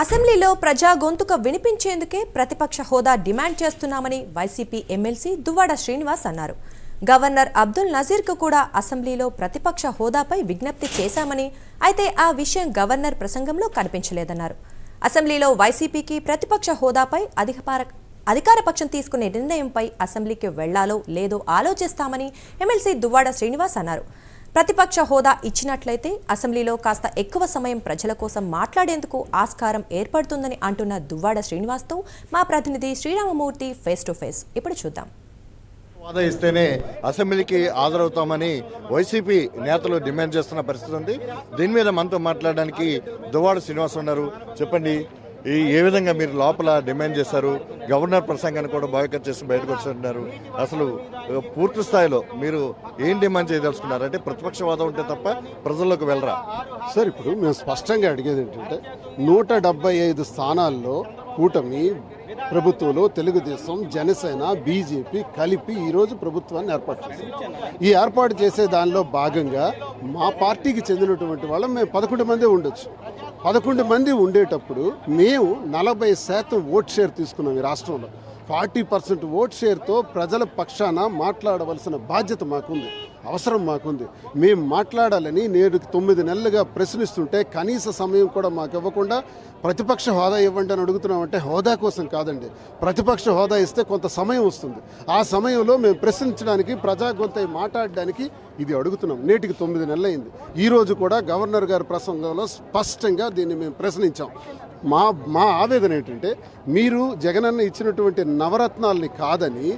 అసెంబ్లీలో ప్రజా గొంతుక వినిపించేందుకే ప్రతిపక్ష హోదా డిమాండ్ చేస్తున్నామని వైసీపీ ఎమ్మెల్సీ దువ్వాడ శ్రీనివాస్ అన్నారు. గవర్నర్ అబ్దుల్ నజీర్కు కూడా అసెంబ్లీలో ప్రతిపక్ష హోదాపై విజ్ఞప్తి చేశామని అయితే ఆ విషయం గవర్నర్ ప్రసంగంలో కనిపించలేదన్నారు. అసెంబ్లీలో వైసీపీకి ప్రతిపక్ష హోదాపై అధికార అధికార పక్షం తీసుకునే నిర్ణయంపై అసెంబ్లీకి వెళ్ళాలో లేదో ఆలోచిస్తామని ఎమ్మెల్సీ దువ్వాడ శ్రీనివాస్ అన్నారు. ప్రతిపక్ష హోదా ఇచ్చినట్లయితే అసెంబ్లీలో కాస్త ఎక్కువ సమయం ప్రజల కోసం మాట్లాడేందుకు ఆస్కారం ఏర్పడుతుందని అంటున్న దువ్వాడ శ్రీనివాస్తో మా ప్రతినిధి శ్రీరామమూర్తి ఫేస్ టు ఫేస్. ఇప్పుడు చూద్దాం. వాదా ఇస్తేనే అసెంబ్లీకి హాజరవుతామని వైసీపీ నేతలు డిమాండ్ చేస్తున్న పరిస్థితి ఉంది. దీని మీద మనతో మాట్లాడడానికి దువ్వాడ శ్రీనివాస్ ఉన్నారు. చెప్పండి. ఈ ఏ విధంగా మీరు లోపల డిమాండ్ చేశారు? గవర్నర్ ప్రసంగాన్ని కూడా బాయ్కట్ చేసి బయటకు వచ్చుంటున్నారు అసలు పూర్తి స్థాయిలో మీరు ఏం డిమాండ్ చేయదలుచుకున్నారు? అంటే ప్రతిపక్షవాదం ఉంటే తప్ప ప్రజల్లోకి వెళ్ళరా? సార్ ఇప్పుడు మేము స్పష్టంగా అడిగేది ఏంటంటే నూట డెబ్బై ఐదు స్థానాల్లో కూటమి ప్రభుత్వంలో తెలుగుదేశం జనసేన బీజేపీ కలిపి ఈరోజు ప్రభుత్వాన్ని ఏర్పాటు చేశారు. ఈ ఏర్పాటు చేసే దానిలో భాగంగా మా పార్టీకి చెందినటువంటి వాళ్ళం మేము పదకొండు మందే ఉండొచ్చు. పదకొండు మంది ఉండేటప్పుడు మేము నలభై శాతం ఓట్ షేర్ తీసుకున్నాం ఈ రాష్ట్రంలో. ఫార్టీ పర్సెంట్ ఓట్ షేర్తో ప్రజల పక్షాన మాట్లాడవలసిన బాధ్యత మాకుంది. అవసరం మాకుంది. మేము మాట్లాడాలని నేను తొమ్మిది నెలలుగా ప్రశ్నిస్తుంటే కనీస సమయం కూడా మాకు ఇవ్వకుండా ప్రతిపక్ష హోదా ఇవ్వండి అని అడుగుతున్నామంటే హోదా కోసం కాదండి. ప్రతిపక్ష హోదా ఇస్తే కొంత సమయం వస్తుంది. ఆ సమయంలో మేము ప్రశ్నించడానికి ప్రజా గొంతై మాట్లాడడానికి ఇది అడుగుతున్నాం. నేటికి తొమ్మిది నెలలైంది. ఈ రోజు కూడా గవర్నర్ గారి ప్రసంగంలో స్పష్టంగా దీన్ని మేము ప్రశ్నించాం. మా మా ఆవేదన ఏంటంటే మీరు జగనన్న ఇచ్చినటువంటి నవరత్నాల్ని కాదని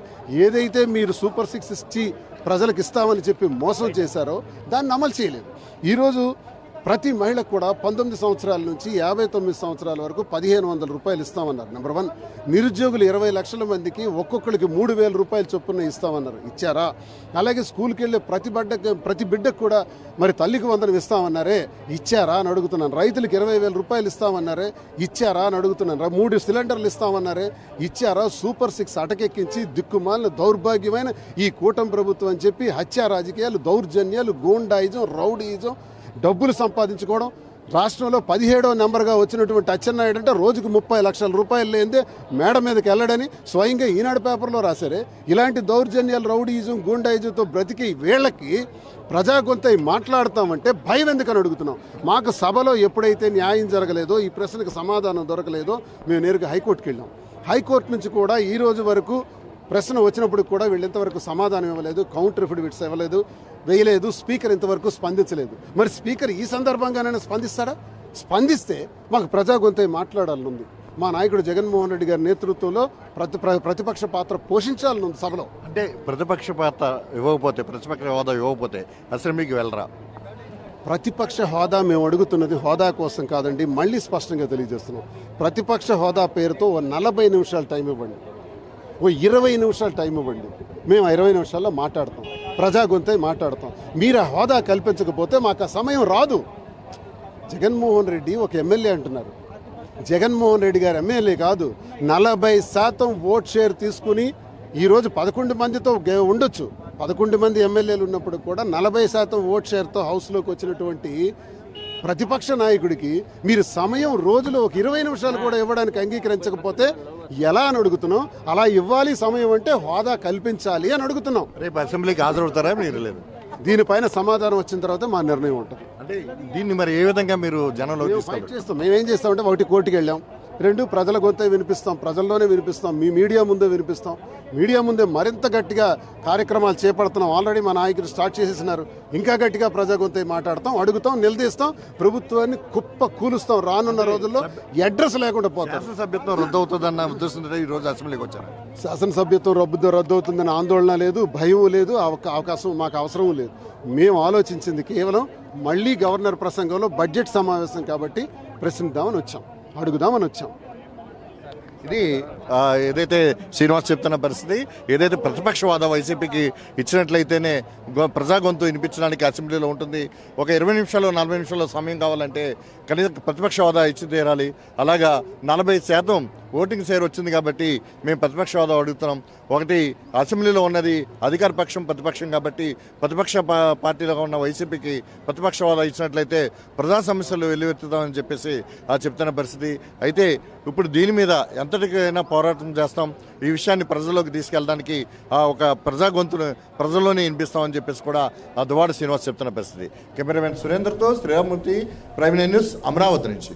ఏదైతే మీరు సూపర్ సిక్స్ ఇచ్చి ప్రజలకు ఇస్తామని చెప్పి మోసం చేశారో దాన్ని అమలు చేయలేదు. ఈరోజు ప్రతి మహిళకు కూడా పంతొమ్మిది సంవత్సరాల నుంచి యాభై తొమ్మిది సంవత్సరాల వరకు పదిహేను వందల రూపాయలు ఇస్తామన్నారు. నెంబర్ వన్ నిరుద్యోగులు ఇరవై లక్షల మందికి ఒక్కొక్కరికి మూడు వేల రూపాయలు చొప్పున ఇస్తామన్నారు. ఇచ్చారా? అలాగే స్కూల్కి వెళ్ళే ప్రతి బిడ్డ ప్రతి బిడ్డకు కూడా మరి తల్లికి వందనం ఇస్తామన్నారే? ఇచ్చారా అని అడుగుతున్నాను. రైతులకు ఇరవై వేల రూపాయలు ఇస్తామన్నారే? ఇచ్చారా అని అడుగుతున్నాను. రా- మూడు సిలిండర్లు ఇస్తామన్నారే? ఇచ్చారా? సూపర్ సిక్స్ అటకెక్కించి దిక్కుమాలిన దౌర్భాగ్యమైన ఈ కూటమి ప్రభుత్వం అని చెప్పి హత్యా రాజకీయాలు దౌర్జన్యాలు గూండాయిజం రౌడీయిజం డబ్బులు సంపాదించుకోవడం రాష్ట్రంలో పదిహేడో నెంబర్గా వచ్చినటువంటి అచ్చెన్నాయుడు అంటే రోజుకు ముప్పై లక్షల రూపాయలు లేదే మేడ మీదకి వెళ్ళడని స్వయంగా ఈనాడు పేపర్లో రాశారే. ఇలాంటి దౌర్జన్యాలు రౌడీయిజం గూండాయిజంతో బ్రతికి వీళ్ళకి ప్రజాగొంతై మాట్లాడతామంటే భయం ఎందుకని అడుగుతున్నాం. మాకు సభలో ఎప్పుడైతే న్యాయం జరగలేదో ఈ ప్రశ్నకు సమాధానం దొరకలేదో మేము నేరుగా హైకోర్టుకి వెళ్ళాం. హైకోర్టు నుంచి కూడా ఈ రోజు వరకు ప్రశ్న వచ్చినప్పుడు కూడా వీళ్ళు ఇంతవరకు సమాధానం ఇవ్వలేదు కౌంటర్ ఎఫిడవిట్స్ ఇవ్వలేదు వేయలేదు స్పీకర్ ఇంతవరకు స్పందించలేదు. మరి స్పీకర్ ఈ సందర్భంగానైనా స్పందిస్తారా స్పందిస్తే మాకు ప్రజా గొంతై మాట్లాడాలనుంది. మా నాయకుడు జగన్మోహన్ రెడ్డి గారి నేతృత్వంలో ప్రతి ప్ర- ప్రతిపక్ష పాత్ర పోషించాలనుంది సభలో. అంటే ప్రతిపక్ష పాత్ర ఇవ్వకపోతే ప్రతిపక్ష హోదా ఇవ్వకపోతే అసెంబ్లీకి వెళ్ళరా? ప్రతిపక్ష హోదా మేము అడుగుతున్నది హోదా కోసం కాదండి మళ్ళీ స్పష్టంగా తెలియజేస్తున్నాం. ప్రతిపక్ష హోదా పేరుతో ఓ నలభై నిమిషాలు టైం ఇవ్వండి. ఓ ఇరవై నిమిషాలు టైం ఇవ్వండి. మేము ఇరవై నిమిషాల్లో మాట్లాడతాం. ప్రజా గొంతై మాట్లాడతాం. మీరు హోదా కల్పించకపోతే మాకు ఆ సమయం రాదు. జగన్మోహన్ రెడ్డి ఒక ఎమ్మెల్యే అంటున్నారు. జగన్మోహన్ రెడ్డి గారు ఎమ్మెల్యే కాదు. నలభై శాతం ఓట్ షేర్ తీసుకుని ఈరోజు పదకొండు మందితో ఉండొచ్చు. పదకొండు మంది ఎమ్మెల్యేలు ఉన్నప్పుడు కూడా నలభై శాతం ఓట్ షేర్తో హౌస్లోకి వచ్చినటువంటి ప్రతిపక్ష నాయకుడికి మీరు సమయం రోజులో ఒక ఇరవై నిమిషాలు కూడా ఇవ్వడానికి అంగీకరించకపోతే ఎలా అని అడుగుతున్నాం అలా ఇవ్వాలి సమయం అంటే హోదా కల్పించాలి అని అడుగుతున్నాం రేపు అసెంబ్లీకి హాజరవుతారా మీరు లేదు? దీనిపైన సమాధానం వచ్చిన తర్వాత మా నిర్ణయం ఉంటుంది. అంటే దీన్ని మరి ఏ విధంగా మీరు జనంలో చేస్తాం. మేము ఏం చేస్తామంటే ఒకటి కోర్టుకి వెళ్ళాం. రెండు ప్రజల గొంతే వినిపిస్తాం ప్రజల్లోనే వినిపిస్తాం మీ మీడియా ముందే వినిపిస్తాం. మీడియా ముందే మరింత గట్టిగా కార్యక్రమాలు చేపడుతున్నాం. ఆల్రెడీ మా నాయకులు స్టార్ట్ చేసేసినారు. ఇంకా గట్టిగా ప్రజా గొంతే మాట్లాడతాం అడుగుతాం నిలదీస్తాం. ప్రభుత్వాన్ని కుప్ప కూలుస్తాం. రానున్న రోజుల్లో అడ్రస్ లేకుండా పోతాం. శాసనసభ్యత్వం రద్దు అవుతుందన్న ఉద్దేశంతో ఈ రోజు అసెంబ్లీకి వచ్చారు? శాసనసభ్యత్వం రద్దు రద్దు అవుతుందని ఆందోళన లేదు భయం లేదు అవక- అవకాశం మాకు అవసరం లేదు. మేము ఆలోచించింది కేవలం మళ్ళీ గవర్నర్ ప్రసంగంలో బడ్జెట్ సమావేశం కాబట్టి ప్రశ్నిద్దామని వచ్చాం. అడుగుదామని వచ్చాం. ఇది ఏదైతే శ్రీనివాస్ చెప్తున్న పరిస్థితి ఏదైతే ప్రతిపక్షవాద వైసీపీకి ఇచ్చినట్లయితేనే ప్రజా గొంతు వినిపించడానికి అసెంబ్లీలో ఉంటుంది. ఒక ఇరవై నిమిషాలు నలభై నిమిషాల్లో సమయం కావాలంటే కనీసం ప్రతిపక్షవాద ఇచ్చి తీరాలి. అలాగా నలభై శాతం ఓటింగ్ షేర్ వచ్చింది కాబట్టి మేము ప్రతిపక్ష హోదా అడుగుతున్నాం. ఒకటి అసెంబ్లీలో ఉన్నది అధికార పక్షం ప్రతిపక్షం కాబట్టి ప్రతిపక్ష పార్టీలో ఉన్న వైసీపీకి ప్రతిపక్ష హోదా ఇచ్చినట్లయితే ప్రజా సమస్యలు వెల్లువెత్తుతామని చెప్పేసి ఆ చెప్తున్న పరిస్థితి. అయితే ఇప్పుడు దీని మీద ఎంత ఎంతటికైనా పోరాటం చేస్తాం. ఈ విషయాన్ని ప్రజల్లోకి తీసుకెళ్ళడానికి ఆ ఒక ప్రజా గొంతును ప్రజల్లోనే వినిపిస్తామని చెప్పేసి కూడా ఆ దువాడ శ్రీనివాస్ చెప్తున్న పరిస్థితి. కెమెరామెన్ సురేందర్తో శ్రీరామూర్తి ప్రైమ్ న్యూస్ అమరావతి నుంచి.